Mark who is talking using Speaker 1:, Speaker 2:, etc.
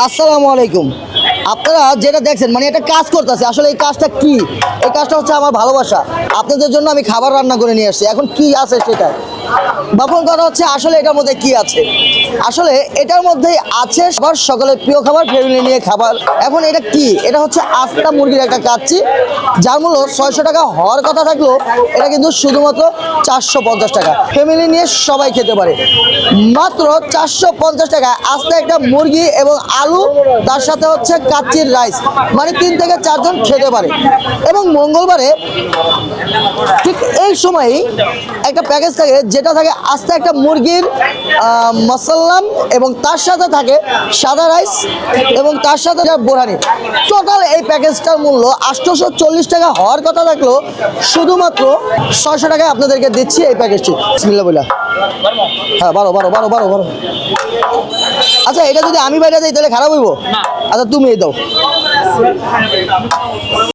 Speaker 1: আসসালামু আলাইকুম। আপনারা যেটা দেখছেন মানে এটা কাজ করতেছে। আসলে এই কাজটা কি? এই কাজটা হচ্ছে আমার ভালোবাসা। আপনাদের জন্য আমি খাবার রান্না করে নিয়ে আসছি। এখন কি আছে সেটা? বাপুর কথা হচ্ছে আসলে এটার মধ্যে কি আছে? আসলে এটার মধ্যে আছে সবার সকলের প্রিয় খাবার ফ্যামিলি নিয়ে খাবার। এখন এটা কি? এটা হচ্ছে আস্তা মুরগির একটা কাচ্ছি যার মূল্য ছয়শো টাকা হওয়ার কথা থাকলেও এটা কিন্তু শুধুমাত্র চারশো পঞ্চাশ টাকা। ফ্যামিলি নিয়ে সবাই খেতে পারে। মাত্র চারশো পঞ্চাশ টাকা আস্তে একটা মুরগি এবং আলু, তার সাথে হচ্ছে কাচ্চির রাইস মানে তিন থেকে চারজন খেতে পারে। এবং মঙ্গলবারে ঠিক এই সময়ই একটা প্যাকেজ থাকে যেটা থাকে আস্তে একটা মুরগির আহ, মাসাল্লাম এবং তার সাথে থাকে সাদা রাইস এবং তার সাথে থাকে বোরহানি। টোটাল এই প্যাকেজটার মূল্য আটশোশো চল্লিশ টাকা হওয়ার কথা থাকলেও শুধুমাত্র ছয়শো টাকায় আপনাদেরকে দিচ্ছি এই প্যাকেজটি। বিসমিল্লাহ বইলা। হ্যাঁ বারো বারো বারো বারো বারো। আচ্ছা এটা যদি আমি বাইরে দিই তাহলে খারাপ হইব? আচ্ছা তুমি এই দাও।